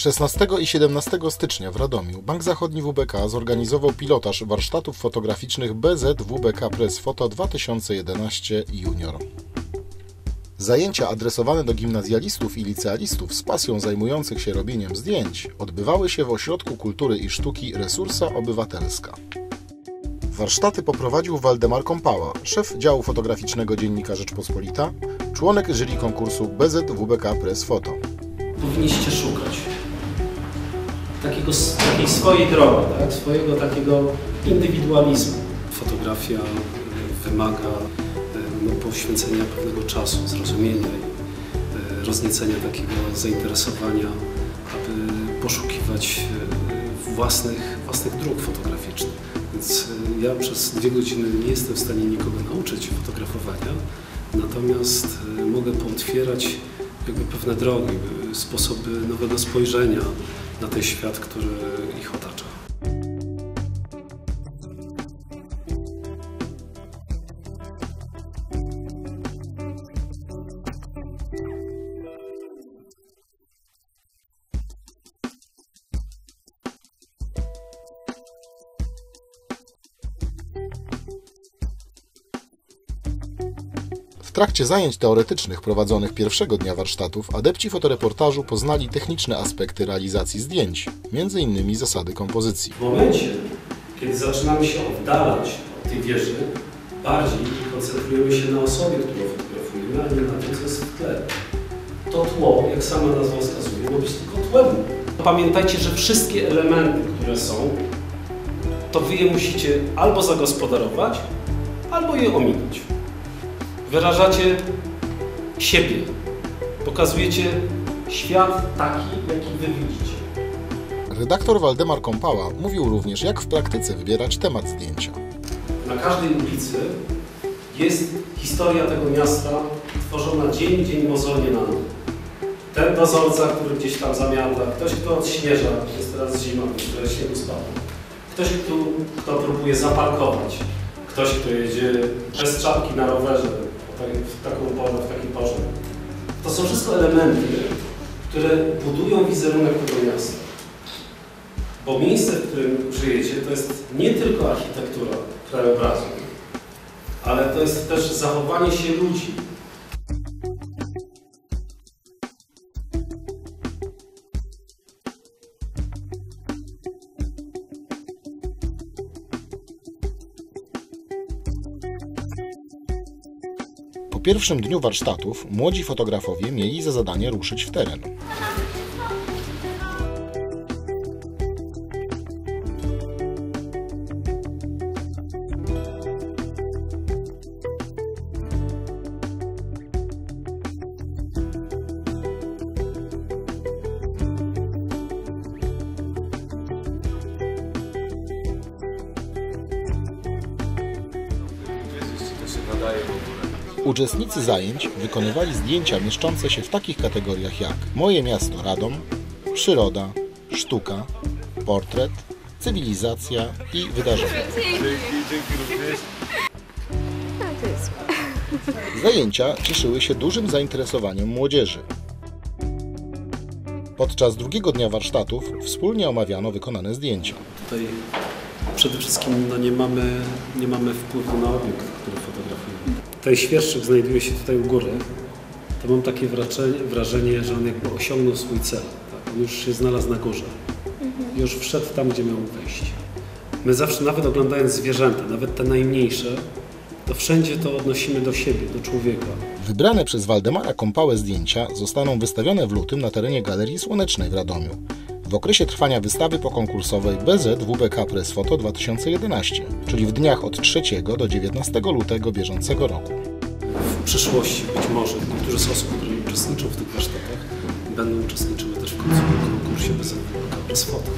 16 i 17 stycznia w Radomiu Bank Zachodni WBK zorganizował pilotaż warsztatów fotograficznych BZWBK Press Photo 2011 Junior. Zajęcia adresowane do gimnazjalistów i licealistów z pasją zajmujących się robieniem zdjęć odbywały się w Ośrodku Kultury i Sztuki Resursa Obywatelska. Warsztaty poprowadził Waldemar Kompała, szef działu fotograficznego Dziennika Rzeczpospolita, członek jury konkursu BZWBK Press Photo. powinniście szukać takiego, takiej swojej drogi, tak? swojego takiego indywidualizmu. Fotografia y, wymaga y, no, poświęcenia pewnego czasu, zrozumienia i y, rozniecenia takiego zainteresowania, aby poszukiwać własnych, własnych dróg fotograficznych. Więc ja przez dwie godziny nie jestem w stanie nikogo nauczyć fotografowania, natomiast mogę pootwierać jakby pewne drogi, sposoby nowego spojrzenia na ten świat, który ich otacza. Trakcie zajęć teoretycznych prowadzonych pierwszego dnia warsztatów adepci fotoreportażu poznali techniczne aspekty realizacji zdjęć, m.in. zasady kompozycji. W momencie, kiedy zaczynamy się oddalać od tej wieży, bardziej koncentrujemy się na osobie, którą fotografujemy, a nie na tym, co jest w tle. To tło, jak sama nazwa wskazuje, ma być tylko tłem. Pamiętajcie, że wszystkie elementy, które są, to wy je musicie albo zagospodarować, albo je ominąć. Wyrażacie siebie. Pokazujecie świat taki, jaki wy widzicie. Redaktor Waldemar Kompała mówił również, jak w praktyce wybierać temat zdjęcia. Na każdej ulicy jest historia tego miasta tworzona dzień w dzień mozolnie na nowo. Ten dozorca, który gdzieś tam zamiata, ktoś, kto odśnieża, jest teraz zima, trochę śniegu spadło. Ktoś, kto, kto próbuje zaparkować. Ktoś, kto jedzie bez czapki na rowerze w taką porę, w takiej porze. To są wszystko elementy, które budują wizerunek tego miasta. Bo miejsce, w którym żyjecie, to jest nie tylko architektura krajobrazu, ale to jest też zachowanie się ludzi. Po pierwszym dniu warsztatów młodzi fotografowie mieli za zadanie ruszyć w teren. Uczestnicy zajęć wykonywali zdjęcia mieszczące się w takich kategoriach jak Moje miasto Radom, Przyroda, Sztuka, Portret, Cywilizacja i Wydarzenia. Zajęcia cieszyły się dużym zainteresowaniem młodzieży. Podczas drugiego dnia warsztatów wspólnie omawiano wykonane zdjęcia. Tutaj przede wszystkim no, nie, mamy, nie mamy wpływu na obiekt, który świerszczyk znajduje się tutaj u góry. To mam takie wrażenie, wrażenie że on jakby osiągnął swój cel. Tak? On już się znalazł na górze. Już wszedł tam, gdzie miał wejść. My zawsze, nawet oglądając zwierzęta, nawet te najmniejsze, to wszędzie to odnosimy do siebie, do człowieka. Wybrane przez Waldemara Kompałę zdjęcia zostaną wystawione w lutym na terenie Galerii Słonecznej w Radomiu. W okresie trwania wystawy pokonkursowej BZWBK Press Photo 2011, czyli w dniach od 3 do 19 lutego bieżącego roku. W przyszłości być może niektóre z osób, które uczestniczą w tych warsztatach, będą uczestniczyły też w konkursie BZWBK Press Photo.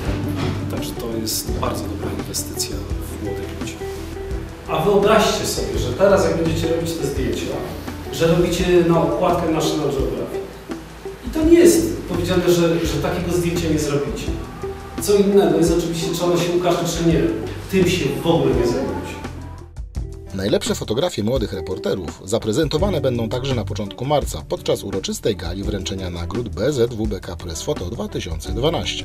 Także to jest bardzo dobra inwestycja w młodych ludzi. A wyobraźcie sobie, że teraz jak będziecie robić te zdjęcia, że robicie na okładkę National Geographic. I to nie jest powiedziane, że, że takiego zdjęcia nie zrobicie. Co innego jest oczywiście, czy ono się ukaże, czy nie. Tym się w ogóle nie zajmujecie. Najlepsze fotografie młodych reporterów zaprezentowane będą także na początku marca podczas uroczystej gali wręczenia nagród BZWBK Press Photo 2012.